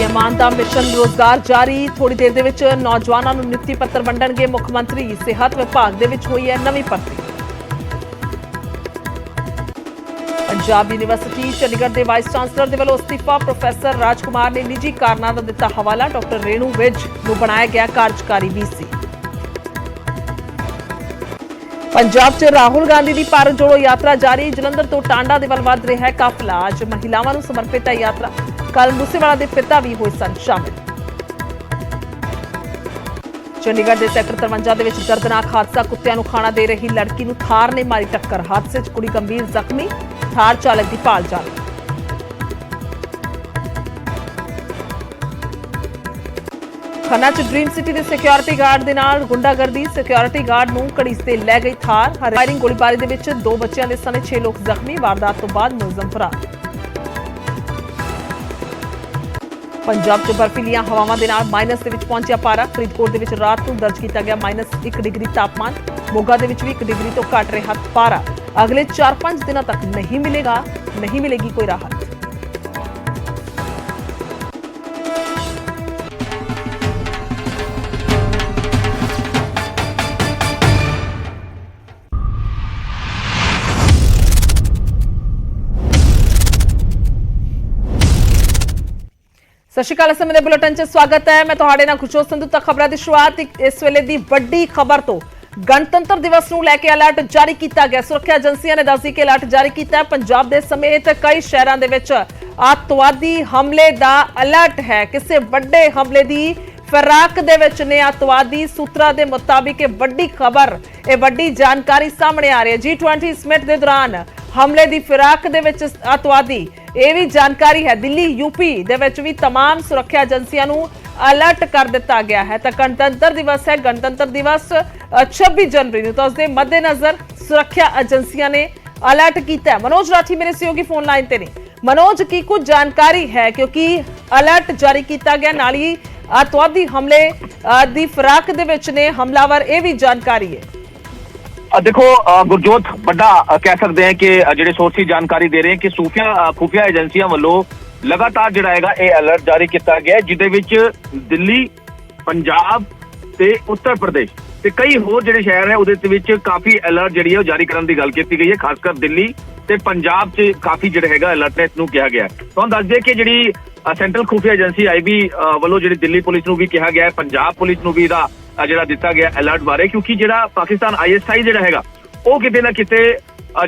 PM ਦਾ mission ਰੋਜ਼ਗਾਰ ਜਾਰੀ। ਥੋੜੀ ਦੇਰ ਦੇ ਵਿੱਚ ਨੌਜਵਾਨਾਂ ਨੂੰ ਨਿਯੁਕਤੀ ਪੱਤਰ ਵੰਡਣਗੇ। ਮੁੱਖ ਮੰਤਰੀ ਸਿਹਤ ਵਿਭਾਗ ਦੇ ਵਿੱਚ ਹੋਈ ਹੈ ਨਵੀਂ ਭਰਤੀ। ਪੰਜਾਬ ਯੂਨੀਵਰਸਿਟੀ ਚੰਡੀਗੜ੍ਹ ਦੇ ਵਾਈਸ ਚਾਂਸਲਰ ਦੇ ਵੱਲੋਂ ਅਸਤੀਫਾ ਪ੍ਰੋਫੈਸਰ ਰਾਜਕੁਮਾਰ ਨੇ ਨਿੱਜੀ ਕਾਰਨਾਂ ਦਾ ਦਿੱਤਾ ਹਵਾਲਾ। ਡਾਕਟਰ ਰੇਣੂ ਵਿਜ ਨੂੰ ਬਣਾਇਆ ਗਿਆ ਕਾਰਜਕਾਰੀ ਵੀਸੀ ਪੰਜਾਬ 'ਚ ਰਾਹੁਲ ਗਾਂਧੀ ਦੀ ਭਾਰਤ ਜੋੜੋ ਯਾਤਰਾ ਜਾਰੀ। ਜਲੰਧਰ ਤੋਂ ਟਾਂਡਾ ਦੇ ਵੱਲ ਵੱਧ ਰਿਹਾ ਹੈ ਕਾਫਲਾ। ਅੱਜ ਮਹਿਲਾਵਾਂ ਨੂੰ ਸਮਰਪਿਤ ਹੈ ਯਾਤਰਾ। ਕੱਲ ਮੂਸੇਵਾਲਾ ਦੇ ਪਿਤਾ ਵੀ ਹੋਏ ਸਨ ਸ਼ਾਮਿਲ। ਚੰਡੀਗੜ੍ਹ ਦੇ ਸੈਕਟਰ 53 ਦੇ ਵਿੱਚ ਦਰਦਨਾਕ ਹਾਦਸਾ, ਕੁੱਤਿਆਂ ਨੂੰ ਖਾਣਾ ਦੇ ਰਹੀ ਲੜਕੀ ਨੂੰ ਥਾਰ ਨੇ ਮਾਰੀ ਟੱਕਰ। ਹਾਦਸੇ 'ਚ ਕੁੜੀ ਗੰਭੀਰ ਜ਼ਖਮੀ, ਥਾਰ ਚਾਲਕ ਦੀ ਭਾਲ ਜਾਰੀ। ਖੰਨਾ ਚ ਡ੍ਰੀਮ ਸਿਟੀ ਦੇ ਸਿਕਿਉਰਿਟੀ ਗਾਰਡ ਦੇ ਨਾਲ ਗੁੰਡਾਗਰਦੀ। ਸਿਕਿਉਰਿਟੀ ਗਾਰਡ ਨੂੰ ਘੜੀਸ ਤੇ ਲੈ ਗਈ ਥਾਰ। ਫਾਇਰਿੰਗ ਗੋਲੀਬਾਰੀ ਦੇ ਵਿੱਚ ਦੋ ਬੱਚਿਆਂ ਦੇ ਸਣੇ 6 ਲੋਕ ਜ਼ਖਮੀ। ਵਾਰਦਾਤ ਤੋਂ ਬਾਅਦ ਮੁਲਜ਼ਮ ਫਰਾਰ। ਪੰਜਾਬ 'ਚ ਬਰਫੀਲੀਆਂ ਹਵਾਵਾਂ ਦੇ ਨਾਲ ਮਾਈਨਸ ਦੇ ਵਿੱਚ ਪਹੁੰਚਿਆ ਪਾਰਾ। ਫਰੀਦਕੋਟ ਦੇ ਵਿੱਚ ਰਾਤ ਨੂੰ ਦਰਜ ਕੀਤਾ ਗਿਆ ਮਾਈਨਸ 1 ਡਿਗਰੀ ਤਾਪਮਾਨ। ਮੋਗਾ ਦੇ ਵਿੱਚ ਵੀ 1 ਡਿਗਰੀ ਤੋਂ ਘੱਟ ਰਿਹਾ ਪਾਰਾ। ਅਗਲੇ 4-5 ਦਿਨਾਂ ਤੱਕ ਨਹੀਂ ਮਿਲੇਗਾ, ਨਹੀਂ ਮਿਲੇਗੀ ਕੋਈ ਰਾਹਤ। ਸਤਿ ਸ਼੍ਰੀ ਅਕਾਲ ਸਮੇਂ ਦੇ ਬੁਲੇਟਿਨ 'ਚ ਸਵਾਗਤ ਹੈ। ਮੈਂ ਤੁਹਾਡੇ ਨਾਲ ਖੁਸ਼ੋ ਸੰਧੂ ਤੱਕ ਖਬਰਾਂ ਦੀ ਸ਼ੁਰੂਆਤ ਇਸ ਵੇਲੇ ਦੀ ਵੱਡੀ ਖਬਰ ਤੋਂ। ਗਣਤੰਤਰ ਦਿਵਸ ਨੂੰ ਲੈ ਕੇ ਅਲਰਟ ਜਾਰੀ ਕੀਤਾ ਗਿਆ। ਸੁਰੱਖਿਆ ਏਜੰਸੀਆਂ ਨੇ ਦੱਸੀ ਕਿ ਅਲਰਟ ਜਾਰੀ ਕੀਤਾ ਪੰਜਾਬ ਦੇ ਸਮੇਤ ਕਈ ਸ਼ਹਿਰਾਂ ਦੇ ਵਿੱਚ ਆਤਵਾਦੀ ਹਮਲੇ ਦਾ ਅਲਰਟ ਹੈ। ਕਿਸੇ ਵੱਡੇ ਹਮਲੇ ਦੀ ਫਰਾਕ ਦੇ ਵਿੱਚ ਨੇ ਆਤਵਾਦੀ ਸੂਤਰਾਂ ਦੇ ਮੁਤਾਬਿਕ ਇਹ ਵੱਡੀ ਖਬਰ, ਇਹ ਵੱਡੀ ਜਾਣਕਾਰੀ ਸਾਹਮਣੇ ਆ ਰਹੀ ਹੈ। G20 ਸਮਿਟ ਦੇ ਦੌਰਾਨ ਹਮਲੇ ਦੀ ਫਿਰਾਕ ਦੇ ਵਿੱਚ ਆਤਵਾਦੀ ਇਹ ਵੀ ਜਾਣਕਾਰੀ ਹੈ ਦਿੱਲੀ ਯੂਪੀ ਦੇ ਵਿੱਚ ਵੀ तमाम ਸੁਰੱਖਿਆ ਏਜੰਸੀਆਂ ਨੂੰ ਅਲਰਟ ਕਰ ਦਿੱਤਾ ਗਿਆ ਹੈ ਤਾਂ ਗਣਤੰਤਰ ਦਿਵਸ ਹੈ ਗਣਤੰਤਰ ਦਿਵਸ ਅ, 26 ਜਨਵਰੀ ਨੂੰ ਤਾਂ ਉਸ ਦੇ ਮੱਦੇਨਜ਼ਰ ਸੁਰੱਖਿਆ ਏਜੰਸੀਆਂ ਨੇ ਅਲਰਟ ਕੀਤਾ ਹੈ ਮਨੋਜ ਰਾਠੀ ਮੇਰੇ ਸਹਿਯੋਗੀ ਫੋਨ ਲਾਈਨ ਤੇ ਨੇ ਮਨੋਜ ਕੀ ਕੁਝ ਜਾਣਕਾਰੀ ਹੈ ਕਿਉਂਕਿ ਅਲਰਟ ਜਾਰੀ ਕੀਤਾ ਗਿਆ ਨਾਲ ਹੀ ਆਤਵਾਦੀ ਹਮਲੇ ਅ, ਦੀ ਫਿਰਾਕ ਦੇ ਵਿੱਚ ਨੇ ਹਮਲਾਵਰ ਇਹ ਵੀ ਜਾਣਕਾਰੀ ਹੈ ਅ ਦੇਖੋ ਅ, ਗੁਰਜੋਤ ਵੱਡਾ ਅ, ਕਹਿ ਸਕਦੇ ਹਾਂ ਕਿ ਜਿਹੜੇ ਸੋਰਸੀ ਜਾਣਕਾਰੀ ਦੇ ਰਹੇ ਕਿ ਸੂਫੀਆ ਅ, ਖੁਫੀਆ ਏਜੰਸੀਆਂ ਵੱਲੋਂ ਲਗਾਤਾਰ ਜਿਹੜਾ ਹੈਗਾ ਇਹ ਅਲਰਟ ਜਾਰੀ ਕੀਤਾ ਗਿਆ ਹੈ, ਜਿਹਦੇ ਵਿੱਚ ਦਿੱਲੀ ਪੰਜਾਬ ਤੇ ਉੱਤਰ ਪ੍ਰਦੇਸ਼ ਤੇ ਕਈ ਹੋਰ ਜਿਹੜੇ ਸ਼ਹਿਰ ਹੈ ਉਹਦੇ ਵਿੱਚ ਕਾਫੀ ਅਲਰਟ ਜਿਹੜੀ ਹੈ ਉਹ ਜਾਰੀ ਕਰਨ ਦੀ ਗੱਲ ਕੀਤੀ ਗਈ ਹੈ ਖਾਸ ਕਰ ਦਿੱਲੀ ਤੇ ਪੰਜਾਬ 'ਚ ਕਾਫੀ ਜਿਹੜਾ ਹੈਗਾ ਅਲਰਟਨੈਸ ਨੂੰ ਕਿਹਾ ਗਿਆ ਤੁਹਾਨੂੰ ਦੱਸ ਦਈਏ ਕਿ ਜਿਹੜੀ ਸੈਂਟਰਲ ਖੁਫੀਆ ਏਜੰਸੀ ਆਈਬੀ ਵੱਲੋਂ ਜਿਹੜੀ ਦਿੱਲੀ ਪੁਲਿਸ ਨੂੰ ਵੀ ਕਿਹਾ ਗਿਆ ਹੈ ਪੰਜਾਬ ਪੁਲਿਸ ਨੂੰ ਵੀ ਇਹਦਾ ਜਿਹੜਾ ਦਿੱਤਾ ਗਿਆ ਅਲਰਟ ਬਾਰੇ ਕਿਉਂਕਿ ਜਿਹੜਾ ਪਾਕਿਸਤਾਨ ਆਈਐਸਆਈ ਜਿਹੜਾ ਹੈਗਾ ਉਹ ਕਿਤੇ ਨਾ ਕਿਤੇ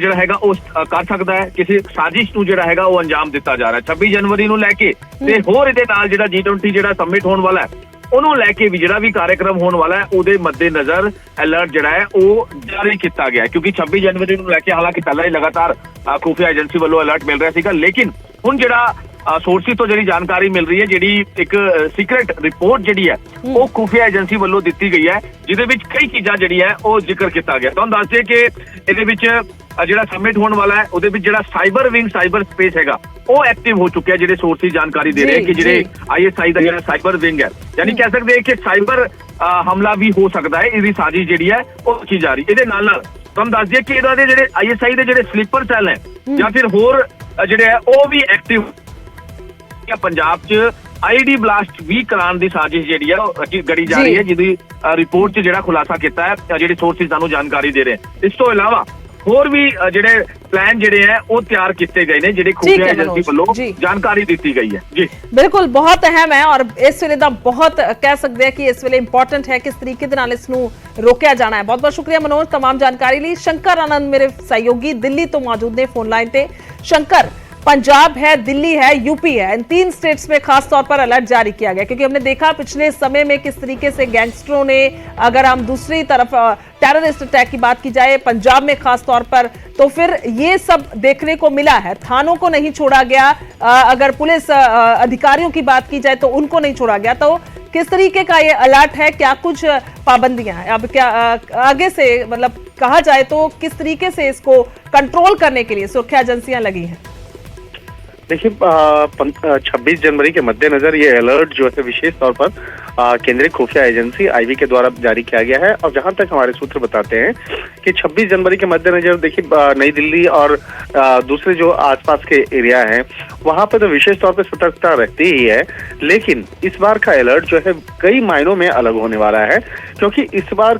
ਜਿਹੜਾ ਹੈਗਾ ਉਹ ਕਰ ਸਕਦਾ ਹੈ। ਕਿਸੇ ਸਾਜ਼ਿਸ਼ ਨੂੰ ਜਿਹੜਾ ਹੈਗਾ ਉਹ ਅੰਜਾਮ ਦਿੱਤਾ ਜਾ ਰਿਹਾ ਹੈ। 26 ਜਨਵਰੀ ਨੂੰ ਲੈ ਕੇ ਤੇ ਹੋਰ ਇਹਦੇ ਨਾਲ ਜਿਹੜਾ G20 ਜਿਹੜਾ ਸਮਿਟ ਹੋਣ ਵਾਲਾ ਹੈ ਉਹਨੂੰ ਲੈ ਕੇ ਵੀ ਜਿਹੜਾ ਵੀ ਕਾਰਜਕ੍ਰਮ ਹੋਣ ਵਾਲਾ ਹੈ ਉਹਦੇ ਮੱਦੇਨਜ਼ਰ ਅਲਰਟ ਜਿਹੜਾ ਹੈ ਉਹ ਜਾਰੀ ਕੀਤਾ ਗਿਆ ਕਿਉਂਕਿ 26 ਜਨਵਰੀ ਨੂੰ ਲੈ ਕੇ ਹਾਲਾਂਕਿ ਪਹਿਲਾਂ ਹੀ ਲਗਾਤਾਰ ਖੁਫੀਆ ਏਜੰਸੀ ਵੱਲੋਂ ਅਲਰਟ ਮਿਲ ਰਿਹਾ ਸੀਗਾ। ਲੇਕਿਨ ਹੁਣ ਜਿਹੜਾ ਸੋਰਸਿਸ ਤੋਂ ਜਿਹੜੀ ਜਾਣਕਾਰੀ ਮਿਲ ਰਹੀ ਹੈ ਜਿਹੜੀ ਇੱਕ ਸੀਕ੍ਰੀਟ ਰਿਪੋਰਟ ਜਿਹੜੀ ਹੈ ਉਹ ਖੁਫੀਆ ਏਜੰਸੀ ਵੱਲੋਂ ਦਿੱਤੀ ਗਈ ਹੈ ਜਿਹਦੇ ਵਿੱਚ ਕਈ ਚੀਜ਼ਾਂ ਜਿਹੜੀ ਹੈ ਉਹ ਜ਼ਿਕਰ ਕੀਤਾ ਗਿਆ। ਤੁਹਾਨੂੰ ਦੱਸ ਦਈਏ ਕਿ ਇਹਦੇ ਵਿੱਚ ਜਿਹੜਾ ਸਮਿਟ ਹੋਣ ਵਾਲਾ ਹੈ ਉਹਦੇ ਵਿੱਚ ਜਿਹੜਾ ਸਾਈਬਰ ਵਿੰਗ ਸਾਈਬਰ ਸਪੇਸ ਹੈਗਾ ਉਹ ਐਕਟਿਵ ਹੋ ਚੁੱਕਿਆ ਜਿਹੜੇ ਸੋਰਸਿਸ ਜਾਣਕਾਰੀ ਦੇ ਰਹੇ ਕਿ ਜਿਹੜੇ। ਆਈਐਸਆਈ ਦਾ ਜਿਹੜਾ ਸਾਈਬਰ ਵਿੰਗ ਹੈ। ਯਾਨੀ ਕਹਿ ਸਕਦੇ ਹਾਂ ਕਿ ਸਾਈਬਰ ਹਮਲਾ ਵੀ ਹੋ ਸਕਦਾ ਹੈ ਇਹਦੀ ਸਾਜ਼ਿਸ਼ ਜਿਹੜੀ ਹੈ ਉਹ ਕੀ ਜਾ ਰਹੀ ਇਹਦੇ ਨਾਲ ਨਾਲ ਤੁਹਾਨੂੰ ਦੱਸ ਦਈਏ ਕਿ ਇਹਨਾਂ ਦੇ ਜਿਹੜੇ ਆਈਐਸਆਈ ਦੇ ਜਿਹੜੇ ਸਲੀਪਰ ਸੈੱਲ ਹੈ ਜਾਂ ਫਿਰ ਹੋਰ ਜਿਹੜੇ ਹੈ ਉਹ ਵੀ ਐਕਟਿਵ ਕਿ ਪੰਜਾਬ 'ਚ ਆਈਡੀ ਬਲਾਸਟ ਵੀ ਕਰਾਉਣ ਦੀ ਸਾਜ਼ਿਸ਼ ਜਿਹੜੀ ਆ ਉਹ ਗੜੀ ਜਾ ਰਹੀ ਹੈ ਜਿਹਦੀ ਰਿਪੋਰਟ 'ਚ ਜਿਹੜਾ ਖੁਲਾਸਾ ਕੀਤਾ ਹੈ ਜਿਹੜੇ ਸੋਰਸਿਸ ਸਾਨੂੰ ਜਾਣਕਾਰੀ ਦੇ ਰਹੇ ਇਸ ਤੋਂ ਇਲਾਵਾ ਹੋਰ ਵੀ ਜਿਹੜੇ ਪਲਾਨ ਜਿਹੜੇ ਹੈ ਉਹ ਤਿਆਰ ਕੀਤੇ ਗਏ ਨੇ ਜਿਹੜੇ ਖੁਫੀਆ ਏਜੰਸੀ ਵੱਲੋਂ ਜਾਣਕਾਰੀ ਦਿੱਤੀ ਗਈ ਹੈ। ਜੀ। ਬਿਲਕੁਲ ਬਹੁਤ ਅਹਿਮ ਹੈ ਔਰ ਇਸ ਵੇਲੇ ਦਾ ਬਹੁਤ ਕਹਿ ਸਕਦੇ ਆ ਕਿ ਇਸ ਵੇਲੇ ਇੰਪੋਰਟੈਂਟ ਹੈ ਕਿਸ ਤਰੀਕੇ ਦੇ ਨਾਲ ਇਸ ਨੂੰ ਰੋਕਿਆ ਜਾਣਾ ਹੈ। ਬਹੁਤ ਬਹੁਤ ਸ਼ੁਕਰੀਆ ਮਨੋਜ ਤਮਾਮ ਜਾਣਕਾਰੀ ਲਈ। ਸ਼ੰਕਰ ਆਨੰਦ ਮੇਰੇ ਸਹਿਯੋਗੀ ਦਿੱਲੀ ਤੋਂ ਮੌਜੂਦ ਨੇ ਫੋਨ ਲਾਈਨ ਤੇ। ਸ਼ੰਕਰ पंजाब है, दिल्ली है, यूपी है, इन तीन स्टेट्स में खास तौर पर अलर्ट जारी किया गया, क्योंकि हमने देखा पिछले समय में किस तरीके से गैंगस्टरों ने, अगर हम दूसरी तरफ़ टेररिस्ट अटैक की बात की जाए, पंजाब में खास तौर पर तो फिर ये सब देखने को मिला है। थानों को नहीं छोड़ा गया अगर पुलिस अधिकारियों की बात की जाए तो उनको नहीं छोड़ा गया। तो किस तरीके का ये अलर्ट है, क्या कुछ पाबंदियाँ हैं? अब क्या आगे से मतलब कहा जाए तो किस तरीके से इसको कंट्रोल करने के लिए सुरक्षा एजेंसियाँ लगी हैं? देखिए छब्बीस जनवरी के मद्देनजर ये अलर्ट जो है विशेष तौर पर केंद्रीय खुफिया एजेंसी आईबी के द्वारा जारी किया गया है। और जहाँ तक हमारे सूत्र बताते हैं कि 26 जनवरी के मद्देनजर देखिए नई दिल्ली और अ, दूसरे जो आसपास के एरिया हैं वहाँ पर तो विशेष तौर पर सतर्कता रहती ही है। लेकिन इस बार का अलर्ट जो है कई मायनों में अलग होने वाला है क्योंकि इस बार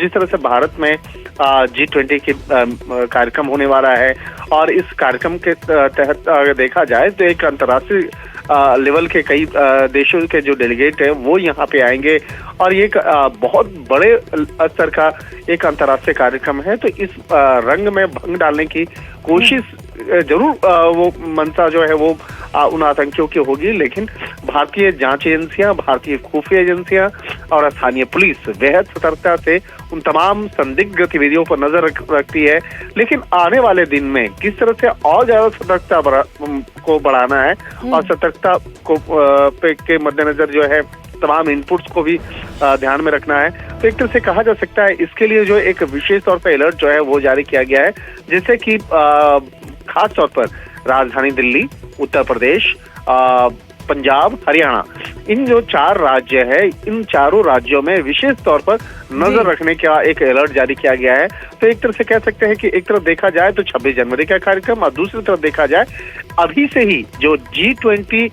जिस तरह से भारत में जी ट्वेंटी के कार्यक्रम होने वाला है। और इस कार्यक्रम के तहत अगर देखा जाए तो एक अंतर्राष्ट्रीय लेवल के कई देशों के जो डेलीगेट हैं वो यहाँ पे आएँगे। और ये बहुत बड़े स्तर का एक अंतर्राष्ट्रीय कार्यक्रम है। तो इस रंग में भंग डालने की कोशिश ज़रूर वो मंशा जो है वो उन आतंकियों की होगी। लेकिन भारतीय जाँच एजेंसियाँ भारतीय खुफिया एजेंसियाँ और स्थानीय पुलिस बेहद सतर्कता से उन तमाम संदिग्ध गतिविधियों पर नज़र रख, रखती है। लेकिन आने वाले दिन में किस तरह से और ज़्यादा सतर्कता को बढ़ाना है और सतर्कता को पे के मद्देनजर जो है तमाम इनपुट्स को भी ध्यान में रखना है। तो एक तरह से कहा जा सकता है इसके लिए जो एक विशेष तौर पर अलर्ट जो है वो जारी किया गया है जिससे कि खास तौर पर राजधानी दिल्ली उत्तर प्रदेश पंजाब हरियाणा। इन जो चार राज्य है इन चारों राज्यों में विशेष तौर पर नज़र रखने का एक अलर्ट जारी किया गया है। तो एक तरह से कह सकते हैं कि एक तरफ़ देखा जाए तो 26 जनवरी का कार्यक्रम और दूसरी तरफ़ देखा जाए अभी से ही जो जी ट्वेंटी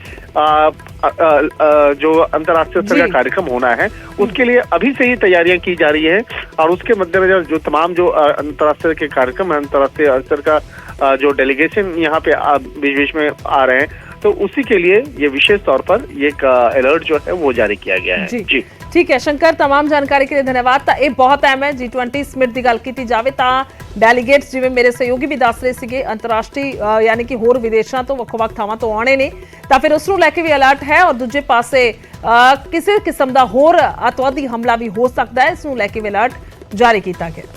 जो अंतर्राष्ट्रीय स्तर का कार्यक्रम होना है उसके लिए अभी से ही तैयारियाँ की जा रही है और उसके मद्देनजर जो तमाम जो अंतर्राष्ट्रीय के कार्यक्रम है अंतर्राष्ट्रीय स्तर का जो डेलीगेशन यहाँ पे बीच बीच में आ रहे हैं तो उसी के लिए ये विशेष तौर पर ये एक अलर्ट जो है वो जारी किया गया है ਜੀ जी ਠੀਕ ਹੈ ਸ਼ੰਕਰ तमाम ਜਾਣਕਾਰੀ ਕੇ ਲਈ ਧੰਨਵਾਦ ਤਾਂ ਇਹ ਬਹੁਤ ਅਹਿਮ ਹੈ G20 ਸਮਿਟ ਦੀ ਗੱਲ ਕੀਤੀ ਜਾਵੇ ਤਾਂ ਡੈਲੀਗੇਟਸ ਜਿਵੇਂ ਮੇਰੇ ਸਹਿਯੋਗੀ ਵੀ ਦੱਸ ਰਹੇ ਸੀਗੇ ਅੰਤਰਰਾਸ਼ਟਰੀ ਅ, ਯਾਨੀ ਕਿ ਹੋਰ ਵਿਦੇਸ਼ਾਂ ਤੋਂ ਵੱਖ-ਵੱਖ ਥਾਵਾਂ ਤੋਂ ਆਉਣੇ ਨੇ ਤਾਂ ਫਿਰ ਉਸ ਨੂੰ ਲੈ ਕੇ ਵੀ ਅਲਰਟ ਹੈ ਔਰ ਦੂਜੇ ਪਾਸੇ ਅ, ਕਿਸੇ ਕਿਸਮ ਦਾ ਹੋਰ ਅਤਵਾਦੀ ਹਮਲਾ ਵੀ ਹੋ ਸਕਦਾ ਹੈ ਇਸ ਨੂੰ ਲੈ ਕੇ ਵੀ ਅਲਰਟ ਜਾਰੀ ਕੀਤਾ ਗਿਆ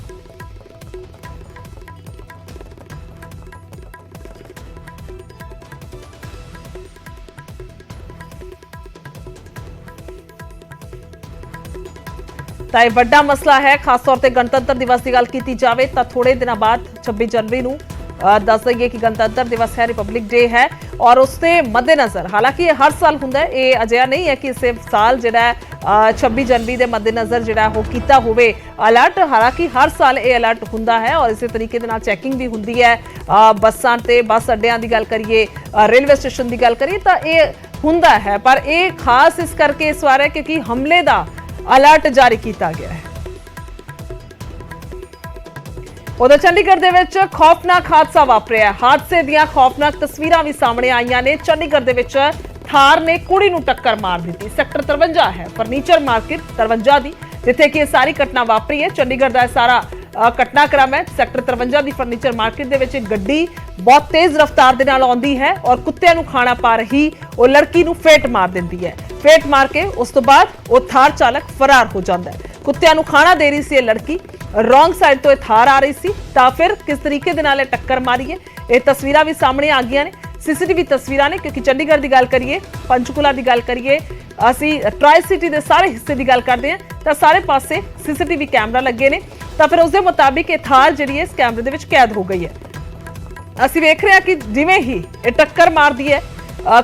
ਤਾਂ ਇਹ ਵੱਡਾ ਮਸਲਾ ਹੈ ਖਾਸ ਤੌਰ ਤੇ ਗਣਤੰਤਰ ਦਿਵਸ ਦੀ ਗੱਲ ਕੀਤੀ ਜਾਵੇ ਤਾਂ ਥੋੜੇ ਦਿਨਾਂ ਬਾਅਦ 26 ਜਨਵਰੀ ਨੂੰ ਦੱਸ ਦਈਏ ਕਿ ਗਣਤੰਤਰ ਦਿਵਸ ਹੈ ਰਿਪਬਲਿਕ ਡੇ ਹੈ ਔਰ ਉਸ ਦੇ ਮੱਦੇਨਜ਼ਰ ਹਾਲਾਂਕਿ ਇਹ ਹਰ ਸਾਲ ਹੁੰਦਾ ਇਹ ਅਜਿਹਾ ਨਹੀਂ ਹੈ ਕਿ ਇਸੇ ਸਾਲ ਜਿਹੜਾ ਹੈ, 26 ਜਨਵਰੀ ਦੇ ਮੱਦੇਨਜ਼ਰ ਜਿਹੜਾ ਉਹ ਕੀਤਾ ਹੋਵੇ ਅਲਰਟ ਹਾਲਾਂਕਿ ਹਰ ਸਾਲ ਇਹ ਅਲਰਟ ਹੁੰਦਾ ਹੈ ਔਰ ਇਸੇ ਤਰੀਕੇ ਦੇ ਨਾਲ ਚੈਕਿੰਗ ਵੀ ਹੁੰਦੀ ਹੈ। ਬੱਸਾਂ ਤੇ ਬੱਸ ਅੱਡਿਆਂ ਦੀ ਗੱਲ ਕਰੀਏ ਰੇਲਵੇ ਸਟੇਸ਼ਨ ਦੀ ਗੱਲ ਕਰੀਏ ਤਾਂ ਇਹ ਹੁੰਦਾ ਹੈ ਪਰ ਇਹ ਖਾਸ ਇਸ ਕਰਕੇ ਇਸ ਵਾਰ ਹੈ ਕਿਉਂਕਿ ਹਮਲੇ ਦਾ ਅਲਰਟ ਜਾਰੀ ਕੀਤਾ ਗਿਆ ਹੈ। ਉਧਰ ਚੰਡੀਗੜ੍ਹ ਦੇ ਵਿੱਚ ਖੌਫਨਾਕ ਹਾਦਸਾ ਵਾਪਰਿਆ ਹਾਦਸੇ ਦੀਆਂ ਖੌਫਨਾਕ ਤਸਵੀਰਾਂ ਵੀ ਸਾਹਮਣੇ ਆਈਆਂ ਨੇ। ਚੰਡੀਗੜ੍ਹ ਦੇ ਵਿੱਚ ਥਾਰ ਨੇ ਕੁੜੀ ਨੂੰ ਟੱਕਰ ਮਾਰ ਦਿੱਤੀ। ਸੈਕਟਰ 53 ਹੈ, ਫਰਨੀਚਰ ਮਾਰਕੀਟ 53 ਦੀ, ਜਿੱਥੇ ਕਿ ਇਹ ਸਾਰੀ ਘਟਨਾ ਵਾਪਰੀ ਹੈ। ਚੰਡੀਗੜ੍ਹ ਦਾ ਇਹ ਸਾਰਾ ਘਟਨਾਕ੍ਰਮ ਹੈ। ਸੈਕਟਰ 53 ਦੀ ਫਰਨੀਚਰ ਮਾਰਕੀਟ ਦੇ ਵਿੱਚ ਇੱਕ ਗੱਡੀ ਬਹੁਤ ਤੇਜ਼ ਰਫ਼ਤਾਰ ਦੇ ਨਾਲ ਆਉਂਦੀ ਹੈ ਔਰ ਕੁੱਤਿਆਂ ਨੂੰ ਖਾਣਾ ਪਾ ਰਹੀ ਉਹ ਲੜਕੀ ਨੂੰ ਫੇਟ ਮਾਰ ਦਿੰਦੀ ਹੈ। ਫੇਟ ਮਾਰ ਕੇ ਉਸ ਤੋਂ ਬਾਅਦ ਉਹ ਥਾਰ ਚਾਲਕ ਫਰਾਰ ਹੋ ਜਾਂਦਾ ਹੈ। ਕੁੱਤਿਆਂ ਨੂੰ ਖਾਣਾ ਦੇ ਰਹੀ ਸੀ ਇਹ ਲੜਕੀ। ਰੋਂਗ ਸਾਈਡ ਤੋਂ ਇਹ ਥਾਰ ਆ ਰਹੀ ਸੀ। ਤਾਂ ਫਿਰ ਕਿਸ ਤਰੀਕੇ ਦੇ ਨਾਲ ਇਹ ਟੱਕਰ ਮਾਰੀ ਹੈ ਇਹ ਤਸਵੀਰਾਂ ਵੀ ਸਾਹਮਣੇ ਆ ਗਈਆਂ ਨੇ। ਸੀਸੀਟੀਵੀ ਤਸਵੀਰਾਂ ਨੇ, ਕਿਉਂਕਿ ਚੰਡੀਗੜ੍ਹ ਦੀ ਗੱਲ ਕਰੀਏ, ਪੰਚਕੂਲਾ ਦੀ ਗੱਲ ਕਰੀਏ, ਅਸੀਂ ਟਰਾਈ ਸਿਟੀ ਦੇ ਸਾਰੇ ਹਿੱਸੇ ਦੀ ਗੱਲ ਕਰਦੇ ਹਾਂ, ਤਾਂ ਸਾਰੇ ਪਾਸੇ ਸੀਸੀਟੀਵੀ ਕੈਮਰਾ ਲੱਗੇ ਨੇ। ਤਾਂ ਫਿਰ ਉਸ ਦੇ ਮੁਤਾਬਿਕ ਇਹ ਥਾਰ ਜਿਹੜੀ ਹੈ, ਇਸ ਕੈਮਰੇ ਦੇ ਵਿੱਚ ਕੈਦ ਹੋ ਗਈ ਹੈ। ਅਸੀਂ ਵੇਖ ਰਹੇ ਹਾਂ ਕਿ ਜਿਵੇਂ ਹੀ ਇਹ ਟੱਕਰ ਮਾਰਦੀ ਹੈ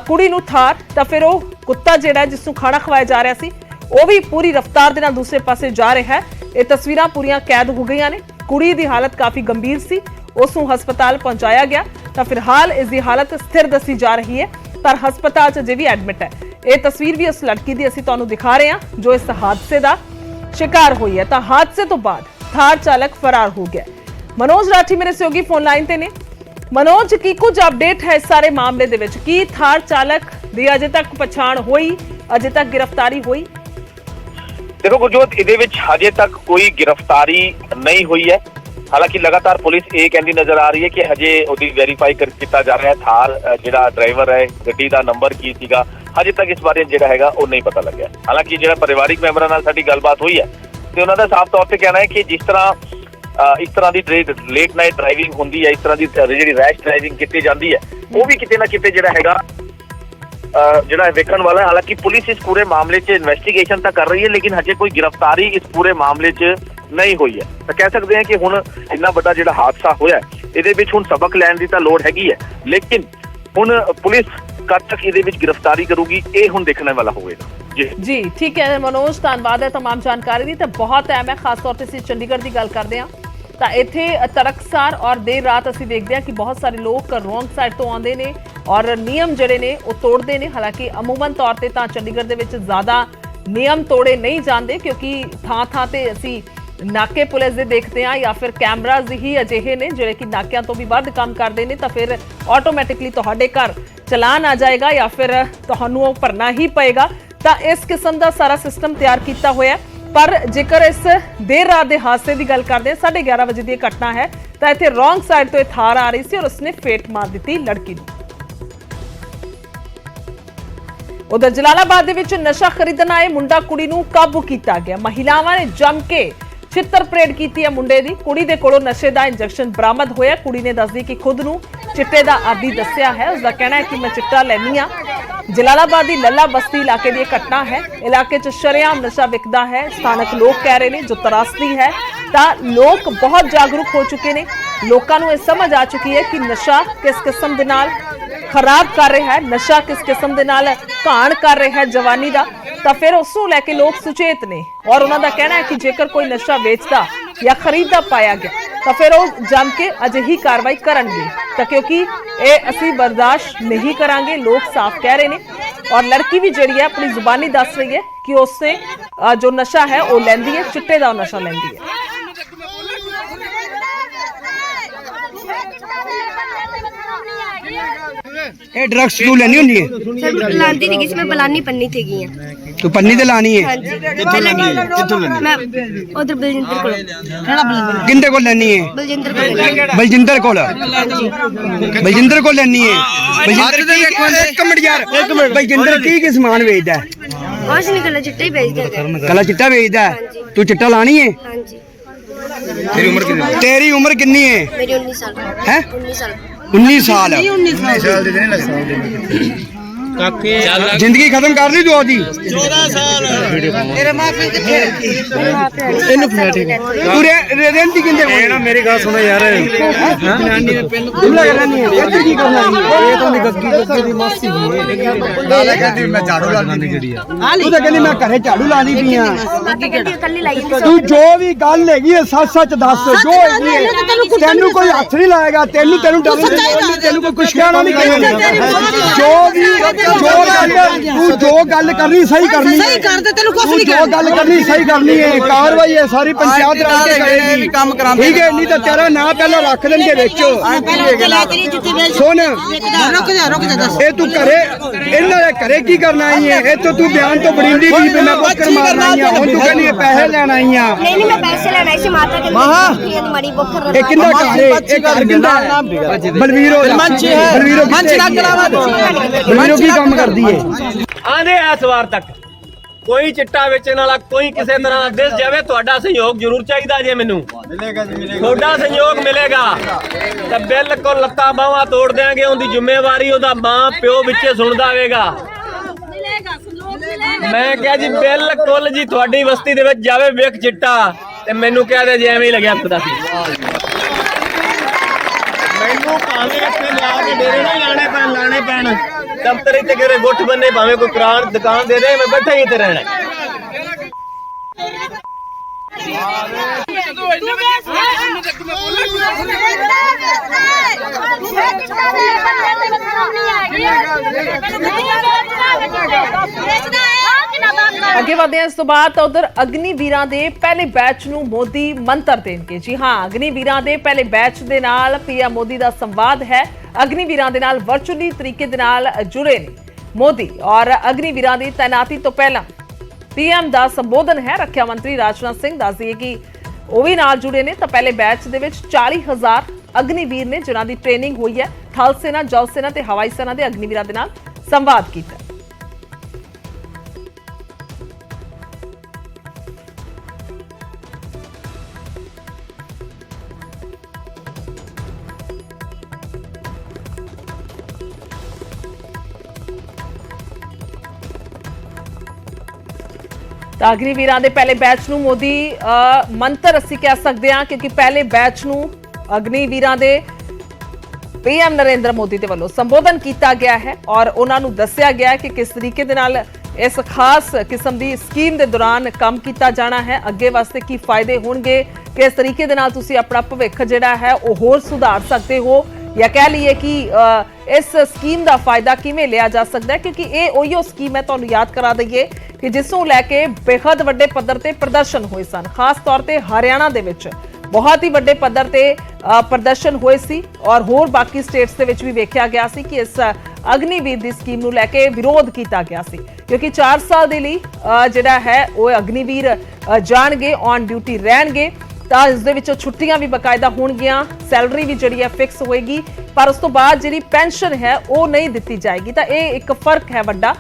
ਕੁੜੀ ਨੂੰ ਥਾਰ ਤਾਂ ਫਿਰ ਉਹ ਕੁੱਤਾ ਜਿਹੜਾ ਹੈ, ਜਿਸ ਨੂੰ ਖਾਣਾ ਖਵਾਇਆ ਜਾ ਰਿਹਾ ਸੀ ਉਹ ਵੀ ਪੂਰੀ ਰਫ਼ਤਾਰ ਦੇ ਨਾਲ ਦੂਸਰੇ ਪਾਸੇ ਜਾ ਰਿਹਾ ਹੈ। ਇਹ ਤਸਵੀਰਾਂ ਪੂਰੀਆਂ ਕੈਦ ਹੋ ਗਈਆਂ ਨੇ। ਕੁੜੀ ਦੀ ਹਾਲਤ ਕਾਫੀ ਗੰਭੀਰ ਸੀ। ਉਸ ਨੂੰ ਹਸਪਤਾਲ ਪਹੁੰਚਾਇਆ ਗਿਆ। ਤਾਂ ਫਿਲਹਾਲ ਇਸ ਦੀ ਹਾਲਤ ਸਥਿਰ ਦੱਸੀ ਜਾ ਰਹੀ ਹੈ। ਪਰ ਹਸਪਤਾਲ 'ਚ ਅਜੇ ਵੀ ਐਡਮਿਟ ਹੈ। ਇਹ ਤਸਵੀਰ ਵੀ ਉਸ ਲੜਕੀ ਦੀ ਅਸੀਂ ਤੁਹਾਨੂੰ ਦਿਖਾ ਰਹੇ ਹਾਂ ਜੋ ਇਸ ਹਾਦਸੇ ਦਾ ਸ਼ਿਕਾਰ ਹੋਈ ਹੈ। ਤਾਂ ਹਾਦਸੇ ਤੋਂ ਬਾਅਦ ਥਾਰ ਚਾਲਕ ਫਰਾਰ ਹੋ ਗਿਆ। ਮਨੋਜ ਰਾਠੀ ਮੇਰੇ ਸਹਿਯੋਗੀ ਫੋਨ ਲਾਈਨ ਤੇ ਨੇ। ਮਨੋਜ, ਕੀ ਕੁਝ ਅਪਡੇਟ ਹੈ ਸਾਰੇ ਮਾਮਲੇ ਦੇ ਵਿੱਚ? ਕੀ ਥਾਰ ਚਾਲਕ ਦੀ ਅਜੇ ਤੱਕ ਪਛਾਣ ਹੋਈ? ਅਜੇ ਤੱਕ ਗ੍ਰਿਫਤਾਰੀ ਹੋਈ? ਦੇਖੋ ਗੁਰਜੋਤ, ਇਹਦੇ ਵਿੱਚ ਹਜੇ ਤੱਕ ਕੋਈ ਗ੍ਰਿਫਤਾਰੀ ਨਹੀਂ ਹੋਈ ਹੈ। ਹਾਲਾਂਕਿ ਲਗਾਤਾਰ ਪੁਲਿਸ ਇਹ ਕਹਿੰਦੀ ਨਜ਼ਰ ਆ ਰਹੀ ਹੈ ਕਿ ਹਜੇ ਉਹਦੀ ਵੈਰੀਫਾਈ ਕਰ, ਕੀਤਾ ਜਾ ਰਿਹਾ ਹੈ। ਥਾਰ ਜਿਹੜਾ ਡਰਾਈਵਰ ਹੈ, ਗੱਡੀ ਦਾ ਨੰਬਰ ਕੀ ਸੀਗਾ, ਹਜੇ ਤੱਕ ਇਸ ਬਾਰੇ ਜਿਹੜਾ ਹੈਗਾ ਉਹ ਨਹੀਂ ਪਤਾ ਲੱਗਿਆ। ਹਾਲਾਂਕਿ ਜਿਹੜਾ ਪਰਿਵਾਰਿਕ ਮੈਂਬਰਾਂ ਨਾਲ ਸਾਡੀ ਗੱਲਬਾਤ ਹੋਈ ਹੈ, ਤੇ ਉਹਨਾਂ ਦਾ ਸਾਫ਼ ਤੌਰ ਤੇ ਕਹਿਣਾ ਹੈ ਕਿ ਜਿਸ ਤਰ੍ਹਾਂ ਇਸ ਤਰ੍ਹਾਂ ਦੀ ਲੇਟ ਨਾਈਟ ਡਰਾਈਵਿੰਗ ਹੁੰਦੀ ਹੈ ਇਸ ਤਰ੍ਹਾਂ ਦੀ ਅ, ਜਿਹੜੀ ਰੈਸ਼ ਡਰਾਈਵਿੰਗ ਕੀਤੀ ਜਾਂਦੀ ਹੈ ਉਹ ਵੀ ਕਿਤੇ ਨਾ ਕਿਤੇ ਜਿਹੜਾ ਹੈਗਾ ਅ, ਜਿਹੜਾ ਹੈ ਵੇਖਣ ਵਾਲਾ ਹੈ ਹਾਲਾਂਕਿ ਪੁਲਿਸ ਇਸ ਪੂਰੇ ਮਾਮਲੇ 'ਚ ਇਨਵੈਸਟੀਗੇਸ਼ਨ ਤਾਂ ਕਰ ਰਹੀ ਹੈ ਲੇਕਿਨ ਹਜੇ ਕੋਈ ਗ੍ਰਿਫਤਾਰੀ ਇਸ ਪੂਰੇ ਮਾਮਲੇ 'ਚ ਨਹੀਂ ਹੋਈ ਹੈ ਤਾਂ ਕਹਿ ਸਕਦੇ ਹਾਂ ਕਿ ਹੁਣ ਇੰਨਾ ਵੱਡਾ ਜਿਹੜਾ ਹਾਦਸਾ ਹੋਇਆ ਹੈ, ਇਹਦੇ ਵਿੱਚ ਹੁਣ ਸਬਕ ਲੈਣ ਦੀ ਤਾਂ ਲੋੜ ਹੈਗੀ ਹੈ ਲੇਕਿਨ ਹੁਣ ਪੁਲਿਸ ਕਦ ਤੱਕ ਇਹਦੇ ਵਿੱਚ ਗ੍ਰਿਫਤਾਰੀ ਕਰੂਗੀ ਇਹ ਹੁਣ ਦੇਖਣ ਵਾਲਾ ਹੋਵੇਗਾ ਜੀ ਜੀ ਠੀਕ ਹੈ ਮਨੋਜ ਧੰਨਵਾਦ ਹੈ तमाम ਜਾਣਕਾਰੀ ਦੀ ਤੇ ਬਹੁਤ ਅਹਿਮ ਹੈ ਖਾਸ ਤੌਰ ਤੇ ਅਸੀਂ ਚੰਡੀਗੜ੍ਹ ਦੀ ਗੱਲ ਕਰਦੇ ਹਾਂ ਤਾਂ ਇੱਥੇ ਤੜਕਸਾਰ ਔਰ ਦੇਰ ਰਾਤ ਅਸੀਂ ਦੇਖਦੇ ਹਾਂ ਕਿ ਬਹੁਤ ਸਾਰੇ ਲੋਕ ਰੋਂਗ ਸਾਈਡ ਤੋਂ ਆਉਂਦੇ ਨੇ ਔਰ ਨਿਯਮ ਜਿਹੜੇ ਨੇ ਉਹ ਤੋੜਦੇ ਨੇ। ਹਾਲਾਂਕਿ ਅਮੂਮਨ ਤੌਰ ਤੇ ਤਾਂ ਚੰਡੀਗੜ੍ਹ ਦੇ ਵਿੱਚ ਜ਼ਿਆਦਾ ਨਿਯਮ ਤੋੜੇ ਨਹੀਂ ਜਾਂਦੇ ਕਿਉਂਕਿ ਥਾਂ ਥਾਂ ਤੇ ਅਸੀਂ ਨਾਕੇ ਪੁਲਿਸ ਦੇ ਦੇਖਦੇ ਆ ਜਾਂ ਫਿਰ ਕੈਮਰਾਜ਼ ਹੀ ਅਜਿਹੇ ਨੇ ਜਿਹੜੇ ਕਿ ਨਾਕਿਆਂ ਤੋਂ ਵੀ ਵੱਧ ਕੰਮ ਕਰਦੇ ਨੇ ਤਾਂ ਫਿਰ ਆਟੋਮੈਟਿਕਲੀ ਤੁਹਾਡੇ ਘਰ ਚਲਾਨ ਆ ਜਾਏਗਾ ਜਾਂ ਫਿਰ ਤੁਹਾਨੂੰ ਉਹ ਭਰਨਾ ਹੀ ਪਏਗਾ। ਤਾਂ ਇਸ ਕਿਸਮ ਦਾ ਸਾਰਾ ਸਿਸਟਮ ਤਿਆਰ ਕੀਤਾ ਹੋਇਆ ਹੈ। ਪਰ ਜੇਕਰ ਇਸ ਦੇਰ ਰਾਤ ਦੇ ਹਾਦਸੇ ਦੀ ਗੱਲ ਕਰਦੇ ਹਾਂ 11:30 ਵਜੇ ਦੀ ਇਹ ਘਟਨਾ ਹੈ, ਤਾਂ ਇੱਥੇ ਰੋਂਗ ਸਾਈਡ ਤੋਂ ਇਹ ਥਾਰ ਆ ਰਹੀ ਸੀ ਔਰ ਉਸਨੇ ਫੇਟ ਮਾਰ ਦਿੱਤੀ ਲੜਕੀ ਨੂੰ। ਉਧਰ ਜਲਾਲਾਬਾਦ ਦੇ ਵਿੱਚ ਨਸ਼ਾ ਖਰੀਦਣ ਆਏ ਮੁੰਡਾ ਕੁੜੀ ਨੂੰ ਕਾਬੂ ਕੀਤਾ ਗਿਆ। ਮਹਿਲਾਵਾਂ ਨੇ ਜੰਮ ਕੇ ਚਿੱਤਰ ਪਰੇਡ ਕੀਤੀ ਹੈ ਮੁੰਡੇ ਦੀ। ਕੁੜੀ ਦੇ ਕੋਲੋਂ ਨਸ਼ੇ ਦਾ ਇੰਜੈਕਸ਼ਨ ਬਰਾਮਦ ਹੋਇਆ। ਕੁੜੀ ਨੇ ਦੱਸਦੀ ਕਿ ਖੁਦ ਨੂੰ ਚਿੱਟੇ ਦਾ ਆਦੀ ਦੱਸਿਆ ਹੈ। ਉਸ ਦਾ ਕਹਿਣਾ ਹੈ ਕਿ ਮੈਂ ਚਿੱਟਾ ਲੈਣੀ ਆ। ਜਲਾਲਾਬਾਦ ਦੀ ਲੱਲਾ ਬਸਤੀ ਇਲਾਕੇ ਦੀ ਇਹ ਘਟਨਾ ਹੈ। ਇਲਾਕੇ 'ਚ ਸ਼ਰੇਆਮ ਨਸ਼ਾ ਵਿਕਦਾ ਹੈ। ਸਥਾਨਕ ਲੋਕ ਕਹਿ ਰਹੇ ਨੇ, ਜੋ ਤਰਾਸਦੀ ਹੈ। ਤਾਂ ਲੋਕ ਬਹੁਤ ਜਾਗਰੂਕ ਹੋ ਚੁੱਕੇ ਨੇ। ਲੋਕਾਂ ਨੂੰ ਇਹ ਸਮਝ ਆ ਚੁੱਕੀ ਹੈ ਕਿ ਨਸ਼ਾ ਕਿਸ ਕਿਸਮ ਦੇ ਨਾਲ ਖਰਾਬ ਕਰ ਰਿਹਾ ਹੈ। ਨਸ਼ਾ ਕਿਸ ਕਿਸਮ ਦੇ ਨਾਲ ਘਾਣ ਕਰ ਰਿਹਾ ਹੈ ਜਵਾਨੀ ਦਾ। ਤਾਂ ਫਿਰ ਉਸ ਨੂੰ ਲੈ ਕੇ ਲੋਕ ਸੁਚੇਤ ਨੇ ਔਰ ਉਹਨਾਂ ਦਾ ਕਹਿਣਾ ਹੈ ਕਿ ਜੇਕਰ ਕੋਈ ਨਸ਼ਾ ਵੇਚਦਾ ਜਾਂ ਖਰੀਦਦਾ ਪਾਇਆ ਗਿਆ, ਤਾਂ ਫਿਰ ਉਹ ਜੰਮ ਕੇ ਅਜਿਹੀ ਕਾਰਵਾਈ ਕਰਨਗੇ। ਤਾਂ ਕਿਉਂਕਿ ਇਹ ਅਸੀਂ ਬਰਦਾਸ਼ਤ ਨਹੀਂ ਕਰਾਂਗੇ, ਲੋਕ ਸਾਫ਼ ਕਹਿ ਰਹੇ ਨੇ। ਔਰ ਲੜਕੀ ਵੀ ਜਿਹੜੀ ਹੈ, ਆਪਣੀ ਜ਼ੁਬਾਨੀ ਦੱਸ ਰਹੀ ਹੈ ਕਿ ਉਸਨੇ ਜੋ ਨਸ਼ਾ ਹੈ, ਉਹ ਲੈਂਦੀ ਹੈ, ਚਿੱਟੇ ਦਾ ਉਹ ਨਸ਼ਾ ਲੈਂਦੀ ਹੈ। ਇਹ ਡਰੱਗਸ ਤੂੰ ਲੈਣੀ ਹੁੰਦੀ ਹੈ? ਸਰ ਮੈਂ ਲਾਂਦੀ ਨਹੀਂ ਕਿਸ ਮੈਂ ਬਲਾਨੀ ਪੰਨੀ ਤੇ ਗਈ ਹਾਂ। ਤੂੰ ਪੰਨੀ ਤੇ ਲਾਣੀ ਹੈ? ਕਿੱਥੋਂ ਲੈਣੀ ਹੈ? ਕਿੱਥੋਂ ਲੈਣੀ ਮੈਂ ਉਧਰ ਬਲਜਿੰਦਰ ਕੋਲ। ਕਿੰਦੇ ਕੋਲ ਲੈਣੀ ਹੈ? ਬਲਜਿੰਦਰ ਕੋਲ ਬਲਜਿੰਦਰ ਕੋਲ। ਬਲਜਿੰਦਰ ਕੋਲ ਲੈਣੀ ਹੈ? ਬਲਜਿੰਦਰ ਕੀ ਇੱਕ ਮਿੰਟ ਯਾਰ। ਬਲਜਿੰਦਰ ਕੀ ਕੀ ਸਮਾਨ ਵੇਚਦਾ ਹੈ? ਕੁਛ ਨਹੀਂ ਕੱਲਾ ਚਿੱਟਾ ਹੀ ਵੇਚਦਾ ਹੈਗਾ। ਕੱਲਾ ਚਿੱਟਾ ਵੇਚਦਾ ਹੈ? ਤੂੰ ਚਿੱਟਾ ਲਾਣੀ ਹੈ? ਹਾਂਜੀ। ਤੇਰੀ ਉਮਰ ਕਿੰਨੀ ਹੈ? ਮੇਰੀ 19 ਸਾਲ। ਹੈ? 19 ਸਾਲ। 19 ਸਾਲ। 19 ਸਾਲ ਦੇ ਨਹੀਂ ਲੱਗਦੇ। ਜ਼ਿੰਦਗੀ ਖਤਮ ਕਰ ਲਈ ਤੂੰ ਆਦੀ 14 ਸਾਲ। ਤੇਰੇ ਮਾਪੇ ਕਿੱਥੇ ਇਹਨੂੰ ਫੜਾ ਠੀਕ ਤੂੰ ਰੇਦਨ ਦੀ ਕਿੰਦੇ ਹੋਏ? ਨਾ ਮੇਰੀ ਗੱਲ ਸੁਣੋ ਯਾਰ। ਨਾਨੀ ਨੇ ਪਹਿਲਾਂ ਤੂੰ ਲੱਗ ਨਹੀਂ ਨਹੀਂ ਗੱਗੀ ਮੈਂ ਝਾੜੂ ਤੂੰ ਝਾੜੂ ਲਾਣੀ ਤੂੰ ਜੋ ਵੀ ਗੱਲ ਹੈਗੀ ਹੈ ਸੱਚ ਸੱਚ ਦੱਸ ਜੋ ਹੈਗੀ ਤੈਨੂੰ ਕੋਈ ਹੱਥ ਨਹੀਂ ਲਾਏਗਾ ਤੈਨੂੰ ਤੈਨੂੰ ਡਰ ਤੈਨੂੰ ਕੋਈ ਕੁਛ ਕਹਿਣਾ ਨਹੀਂ ਜੋ ਵੀ ਜੋ ਗੱਲ ਤੂੰ ਜੋ ਗੱਲ ਕਰਨੀ ਸਹੀ ਕਰਨੀ। ਸਹੀ ਕਰ ਦੇ ਤੈਨੂੰ ਕੁਝ ਨਹੀਂ ਜੋ ਗੱਲ ਕਰਨੀ ਸਹੀ ਕਰਨੀ ਹੈ ਕਾਰਵਾਈ ਹੈ ਸਾਰੀ ਪੰਚਾਇਤ ਰਲ ਕੇ ਕਰੇਗੀ। ਕੰਮ ਕਰਾਂਦੇ ਠੀਕ ਹੈ ਨਹੀਂ ਤਾਂ ਤੇਰਾ ਨਾਂ ਪਹਿਲਾਂ ਰੱਖ ਦੇਣਗੇ ਵਿੱਚ। ਸੁਣ। ਰੁਕ ਜਾ ਰੁਕ ਜਾ ਦੱਸ। ਇਹ ਤੂੰ ਘਰੇ ਇਹਨਾਂ ਦੇ ਘਰੇ ਕੀ ਕਰਨ ਹੈ ਇਹ ਤੋਂ ਤੂੰ ਬਿਆਨ ਤੋਂ ਬੜਿੰਦੀ ਵੀ ਮੈਂ ਬੋਕਰ ਮਾਰਨ ਆਈ ਹਾਂ ਹੁਣ ਤੂੰ ਕਹਿੰਦੀ ਪੈਸੇ ਲੈਣਾ ਆਈ ਆ ਨਹੀਂ ਨਹੀਂ ਮੈਂ ਪੈਸੇ ਲੈਣ ਆਈ ਸੀ ਮਾਤਾ ਕਹਿੰਦੀ ਮੜੀ ਬੋਕਰ ਇਹ ਕਿੰਨਾ ਘਰ ਹੈ ਇਹ ਘਰ ਕਿੰਨਾ ਬਲਵੀਰੋ ਮਨਚੀ ਹੈ। ਬਲਵੀਰੋ ਮਨਚੀ ਨਾ ਕਰਾਵਾ ਬਲਵੀਰੋ ਕੀ ਕੰਮ ਕਰਦੀ ਹੈ ਆਂਦੇ ਇਸ ਵਾਰ ਤੱਕ। ਕੋਈ ਚਿੱਟਾ ਵੇਚਣ ਵਾਲਾ ਕੋਈ ਕਿਸੇ ਤਰ੍ਹਾਂ ਦਿਸ ਜਾਵੇ ਤੁਹਾਡਾ ਸਹਿਯੋਗ ਜ਼ਰੂਰ ਚਾਹੀਦਾ ਜੇ ਮੈਨੂੰ। ਮਿਲੇਗਾ ਜੀ ਮਿਲੇਗਾ। ਤੁਹਾਡਾ ਸਹਿਯੋਗ ਮਿਲੇਗਾ। ਤਾਂ ਬਿਲਕੁਲ ਲੱਤਾਂ ਬਾਹਾਂ ਤੋੜ ਦਿਆਂਗੇ ਉਹਦੀ ਜ਼ਿੰਮੇਵਾਰੀ ਉਹਦਾ ਮਾਂ ਪਿਓ ਵਿੱਚੇ ਸੁਣਦਾ ਆਵੇਗਾ ਮੈਂ ਕਿਹਾ ਜੀ ਬਿਲਕੁਲ ਜੀ ਤੁਹਾਡੀ ਬਸਤੀ ਦੇ ਵਿੱਚ ਜਾਵੇ ਵੇਖ ਚਿੱਟਾ। ਤੇ ਮੈਨੂੰ ਕਹਿ ਦੇ ਜੇ ਐਵੇਂ ਹੀ ਲੱਗਿਆ ਪਤਾ ਸੀ ਮੈਨੂੰ ਭਾਵੇਂ ਇੱਥੇ ਲਿਆ ਕੇ ਡੇਰੇ ਨਹੀਂ ਲਾਣੇ ਪੈਣ ਲਾਣੇ ਪੈਣ। ਦਫ਼ਤਰ ਇੱਥੇ ਕਿਰੇ ਗੁੱਠ ਬੰਨੇ ਭਾਵੇਂ ਕੋਈ ਕੁਰਾਨ ਦੁਕਾਨ ਦੇ ਦੇ, ਮੈਂ ਬੈਠਾ ਹੀ ਇੱਥੇ ਰਹਿਣਾ। ਅੱਗੇ ਵਧਦੇ ਹਾਂ ਇਸ ਤੋਂ ਬਾਅਦ ਤਾਂ ਉਧਰ ਅਗਨੀ ਵੀਰਾਂ ਦੇ ਪਹਿਲੇ ਬੈਚ ਨੂੰ ਮੋਦੀ ਮੰਤਰ ਦੇਣਗੇ। ਜੀ ਹਾਂ ਅਗਨੀ ਵੀਰਾਂ ਦੇ ਪਹਿਲੇ ਬੈਚ ਦੇ ਨਾਲ ਪੀਐਮ ਮੋਦੀ ਦਾ ਸੰਵਾਦ ਹੈ। ਅਗਨੀ ਵੀਰਾਂ ਦੇ ਨਾਲ ਵਰਚੁਅਲੀ ਤਰੀਕੇ ਦੇ ਨਾਲ ਜੁੜੇ ਨੇ ਮੋਦੀ ਔਰ ਅਗਨੀ ਵੀਰਾਂ ਦੀ ਤਾਇਨਾਤੀ ਤੋਂ ਪਹਿਲਾਂ ਪੀਐਮ ਦਾ ਸੰਬੋਧਨ ਹੈ। ਰੱਖਿਆ ਮੰਤਰੀ ਰਾਜਨਾਥ ਸਿੰਘ ਦੱਸਦੀ ਹੈ ਕਿ ਉਹ ਵੀ ਨਾਲ ਜੁੜੇ ਨੇ। ਤਾਂ ਪਹਿਲੇ ਬੈਚ ਦੇ ਵਿੱਚ 40000 ਅਗਨੀਵੀਰ ਨੇ ਜਿਨ੍ਹਾਂ ਦੀ ਟ੍ਰੇਨਿੰਗ ਹੋਈ ਹੈ। ਥਲ ਸੈਨਾ ਜਲ ਸੈਨਾ ਤੇ ਹਵਾਈ ਸੈਨਾ ਦੇ ਅਗਨੀਵੀਰਾਂ ਦੇ ਨਾਲ ਸੰਵਾਦ ਕੀਤਾ। ਤਾਂ ਅਗਨੀ ਵੀਰਾਂ ਦੇ ਪਹਿਲੇ ਬੈਚ ਨੂੰ ਮੋਦੀ ਅ, ਮੰਤਰ ਅਸੀਂ ਕਹਿ ਸਕਦੇ ਹਾਂ ਕਿਉਂਕਿ ਪਹਿਲੇ ਬੈਚ ਨੂੰ ਅਗਨੀ ਵੀਰਾਂ ਦੇ ਪੀਐਮ ਨਰਿੰਦਰ ਮੋਦੀ ਦੇ ਵੱਲੋਂ ਸੰਬੋਧਨ ਕੀਤਾ ਗਿਆ ਹੈ ਔਰ ਉਹਨਾਂ ਨੂੰ ਦੱਸਿਆ ਗਿਆ ਹੈ ਕਿ ਕਿਸ ਤਰੀਕੇ ਦੇ ਨਾਲ ਇਸ ਖਾਸ ਕਿਸਮ ਦੀ ਸਕੀਮ ਦੇ ਦੌਰਾਨ ਕੰਮ ਕੀਤਾ ਜਾਣਾ ਹੈ ਅੱਗੇ ਵਾਸਤੇ ਕੀ ਫਾਇਦੇ ਹੋਣਗੇ ਕਿਸ ਤਰੀਕੇ ਦੇ ਨਾਲ ਤੁਸੀਂ ਆਪਣਾ ਭਵਿੱਖ ਜਿਹੜਾ ਹੈ ਉਹ ਹੋਰ ਸੁਧਾਰ ਸਕਦੇ ਹੋ ਜਾਂ ਕਹਿ ਲਈਏ ਕਿ ਇਸ ਸਕੀਮ ਦਾ ਫਾਇਦਾ ਕਿਵੇਂ ਲਿਆ ਜਾ ਸਕਦਾ ਹੈ? ਕਿਉਂਕਿ ਇਹ ਉਹੀਓ ਸਕੀਮ ਹੈ ਤੁਹਾਨੂੰ ਯਾਦ ਕਰਾ ਦਈਏ ਕਿ ਜਿਸ ਨੂੰ ਲੈ ਕੇ ਬੇਹੱਦ ਵੱਡੇ ਪੱਧਰ ਤੇ ਪ੍ਰਦਰਸ਼ਨ ਹੋਏ ਸਨ। ਖਾਸ ਤੌਰ ਤੇ ਹਰਿਆਣਾ ਦੇ ਵਿੱਚ ਬਹੁਤ ਹੀ ਵੱਡੇ ਪੱਧਰ ਤੇ ਪ੍ਰਦਰਸ਼ਨ ਹੋਏ ਸੀ ਔਰ ਹੋਰ ਬਾਕੀ ਸਟੇਟਸ ਦੇ ਵਿੱਚ ਵੀ ਵੇਖਿਆ ਗਿਆ ਸੀ ਕਿ ਇਸ ਅਗਨੀਵੀਰ ਦੀ ਸਕੀਮ ਨੂੰ ਲੈ ਕੇ ਵਿਰੋਧ ਕੀਤਾ ਗਿਆ ਸੀ। ਕਿਉਂਕਿ 4 ਸਾਲ ਦੇ ਲਈ ਜਿਹੜਾ ਹੈ, ਉਹ ਅਗਨੀਵੀਰ ਜਾਣਗੇ ਔਨ ਡਿਊਟੀ ਰਹਿਣਗੇ। ਤਾਂ ਇਸ ਦੇ ਵਿੱਚੋਂ ਛੁੱਟੀਆਂ ਵੀ ਬਕਾਇਦਾ ਹੋਣਗੀਆਂ, ਸੈਲਰੀ ਵੀ ਜਿਹੜੀ ਹੈ ਫਿਕਸ ਹੋਏਗੀ, ਪਰ ਉਸ ਤੋਂ ਬਾਅਦ ਜਿਹੜੀ ਪੈਨਸ਼ਨ ਹੈ ਉਹ ਨਹੀਂ ਦਿੱਤੀ ਜਾਏਗੀ। ਤਾਂ ਇਹ ਇੱਕ ਫ਼ਰਕ ਹੈ ਵੱਡਾ।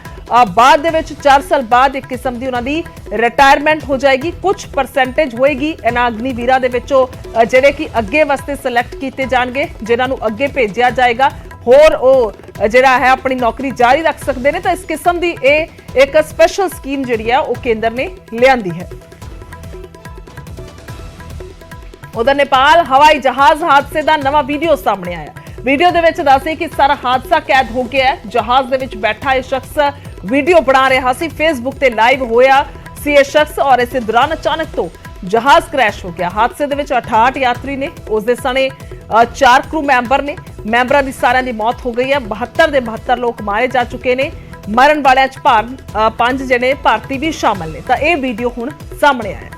ਬਾਅਦ ਦੇ ਵਿੱਚ 4 ਸਾਲ ਬਾਅਦ ਇੱਕ ਕਿਸਮ ਦੀ ਉਹਨਾਂ ਦੀ ਰਿਟਾਇਰਮੈਂਟ ਹੋ ਜਾਏਗੀ ਕੁਝ ਪਰਸੈਂਟੇਜ ਹੋਏਗੀ। ਇਹਨਾਂ ਅਗਨੀਵੀਰਾਂ ਦੇ ਵਿੱਚੋਂ ਜਿਹੜੇ ਕਿ ਅੱਗੇ ਵਾਸਤੇ ਸਿਲੈਕਟ ਕੀਤੇ ਜਾਣਗੇ, ਜਿਨ੍ਹਾਂ ਨੂੰ ਅੱਗੇ ਭੇਜਿਆ ਜਾਏਗਾ। ਹੋਰ ਉਹ ਜਿਹੜਾ ਹੈ ਆਪਣੀ ਨੌਕਰੀ ਜਾਰੀ ਰੱਖ ਸਕਦੇ ਨੇ। ਤਾਂ ਇਸ ਕਿਸਮ ਦੀ ਇਹ ਇੱਕ ਸਪੈਸ਼ਲ ਸਕੀਮ ਜਿਹੜੀ ਆ ਉਹ ਕੇਂਦਰ ਨੇ ਲਿਆਂਦੀ ਹੈ। ਉਧਰ ਨੇਪਾਲ, ਹਵਾਈ ਜਹਾਜ਼ ਹਾਦਸੇ ਦਾ ਨਵਾਂ ਵੀਡੀਓ ਸਾਹਮਣੇ ਆਇਆ। ਵੀਡੀਓ ਦੇ ਵਿੱਚ ਦੱਸੇ ਕਿ ਸਾਰਾ ਹਾਦਸਾ ਕੈਦ ਹੋ ਗਿਆ ਹੈ। ਜਹਾਜ਼ ਦੇ ਵਿੱਚ ਬੈਠਾ ਇਹ ਸ਼ਖਸ ਵੀਡੀਓ ਬਣਾ ਰਿਹਾ ਸੀ। ਫੇਸਬੁੱਕ ਤੇ ਲਾਈਵ ਹੋਇਆ ਸੀ ਇਹ ਸ਼ਖਸ ਔਰ ਇਸੇ ਦੌਰਾਨ ਅਚਾਨਕ ਤੋਂ ਜਹਾਜ਼ ਕ੍ਰੈਸ਼ ਹੋ ਗਿਆ। ਹਾਦਸੇ ਦੇ ਵਿੱਚ 68 ਯਾਤਰੀ ਨੇ ਉਸ ਦੇ ਸਣੇ ਚਾਰ ਕਰੂ ਮੈਂਬਰ ਨੇ। ਮੈਂਬਰਾਂ ਦੀ ਸਾਰਿਆਂ ਦੀ ਮੌਤ ਹੋ ਗਈ ਹੈ। 72 ਦੇ 72 ਲੋਕ ਮਾਰੇ ਜਾ ਚੁੱਕੇ ਨੇ। ਮਰਨ ਵਾਲਿਆਂ 'ਚ ਭਾਰ ਪੰਜ ਜਣੇ ਭਾਰਤੀ ਵੀ ਸ਼ਾਮਲ ਨੇ। ਤਾਂ ਇਹ ਵੀਡੀਓ ਹੁਣ ਸਾਹਮਣੇ ਆਇਆ।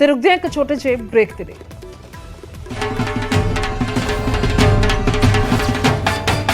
ਤੇ ਰੁਕਦੇ ਹਾਂ ਇੱਕ ਛੋਟੇ ਜਿਹੇ ਬ੍ਰੇਕ ਤੇ ਲਈ